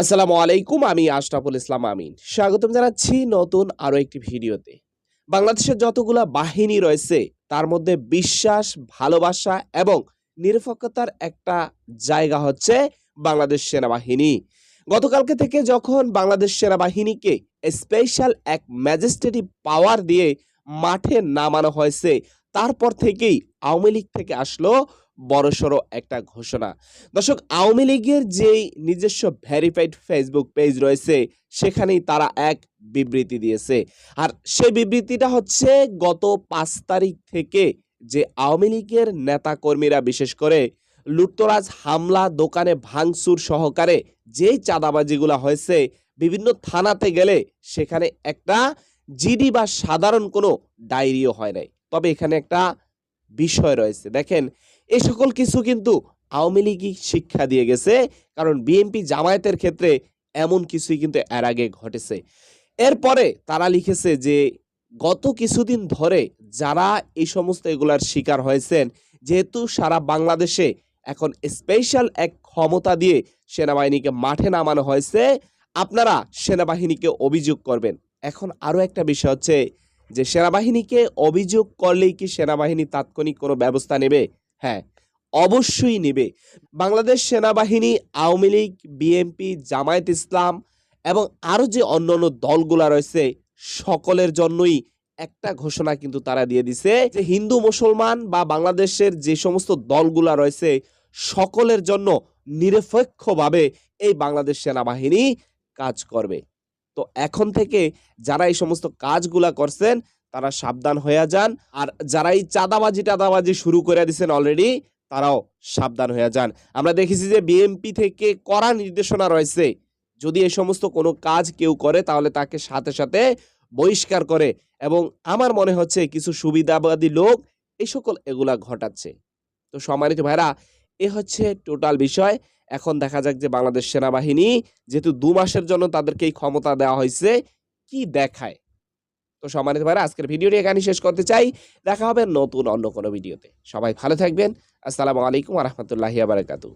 আসসালামু আলাইকুম, আমি আশরাফুল ইসলাম আমিন। স্বাগতম জানাচ্ছি নতুন আরও একটি ভিডিওতে। বাংলাদেশের যতগুলা বাহিনী রয়েছে, তার মধ্যে বিশ্বাস, ভালোবাসা এবং নিরপেক্ষতার একটা জায়গা হচ্ছে বাংলাদেশ সেনাবাহিনী। গতকালকে থেকে যখন বাংলাদেশ সেনাবাহিনীকে স্পেশাল এক ম্যাজিস্ট্রেটিভ পাওয়ার দিয়ে মাঠে নামানো হয়েছে, তারপর থেকেই আওয়ামী লীগ থেকে আসলো বড়সড় একটা ঘোষণা। দর্শক, আওয়ামী লীগের যেই নিজস্ব ভেরিফাইড ফেসবুক পেজ রয়েছে, সেখানেই তারা এক বিবৃতি দিয়েছে। আর সেই বিবৃতিটা হচ্ছে, গত পাঁচ তারিখ থেকে যে আওয়ামী লীগের নেতা কর্মীরা বিশেষ করে লুটতরাজ হামলা, দোকানে ভাঙচুর সহকারে যেই চাঁদাবাজিগুলো হয়েছে, বিভিন্ন থানাতে গেলে সেখানে একটা জিডি বা সাধারণ কোনো ডায়েরিও হয় নাই। তবে এখানে একটা বিষয় রয়েছে। দেখেন এই সকল কিছু কিন্তু আওয়ামী লীগই শিক্ষা দিয়ে গেছে, কারণ বিএনপি জামায়াতের ক্ষেত্রে এমন কিছুই কিন্তু এর আগে ঘটেছে। এরপরে তারা লিখেছে যে, গত কিছুদিন ধরে যারা এই সমস্ত এগুলার শিকার হয়েছেন, যেহেতু সারা বাংলাদেশে এখন স্পেশাল এক ক্ষমতা দিয়ে সেনাবাহিনীকে মাঠে নামানো হয়েছে, আপনারা সেনাবাহিনীকে অভিযোগ করবেন। এখন আরও একটা বিষয় হচ্ছে যে, সেনাবাহিনীকে অভিযোগ করলেই কি সেনাবাহিনী তাৎক্ষণিক কোনো ব্যবস্থা নেবে? হ্যাঁ অবশ্যই নেবে। বাংলাদেশ সেনাবাহিনী, আওয়ামী লীগ, বিএনপি, জামায়াত ইসলাম এবং আরও যে অন্যান্য দলগুলা রয়েছে, সকলের জন্যই একটা ঘোষণা কিন্তু তারা দিয়ে দিছে যে হিন্দু, মুসলমান বা বাংলাদেশের যে সমস্ত দলগুলা রয়েছে, সকলের জন্য নিরপেক্ষভাবে এই বাংলাদেশ সেনাবাহিনী কাজ করবে। তো এখন থেকে যারা এই সমস্ত কাজগুলা করছেন তারা সাবধান হয়ে যান। আর যারা এই চাঁদাবাজি টাদাবাজি শুরু করে দিয়েছেন অলরেডি তারাও সাবধান হয়ে যান। আমরা দেখেছি যে বিএমপি থেকে কড়া নির্দেশনা রয়েছে। যদি এই সমস্ত কোনো কাজ কেউ করে, তাহলে তাকে সাথে সাথে বহিষ্কার করে। এবং আমার মনে হচ্ছে কিছু সুবিধাবাদী লোক এই সকল এগুলা ঘটাচ্ছে। তো সম্মানিত ভাইরা, এ হচ্ছে টোটাল বিষয়। এখন দেখা যাক যে বাংলাদেশ সেনাবাহিনী, যেহেতু দু মাসের জন্য তাদেরকে এই ক্ষমতা দেওয়া হয়েছে কি দেখায়? তো সম্মানিত ভাইরা, আজকের ভিডিওটি এখানে শেষ করতে চাই। দেখা হবে নতুন অন্য কোনো ভিডিওতে। সবাই ভালো থাকবেন। আসসালামু আলাইকুম রহমতুল্লাহি বারাকাতু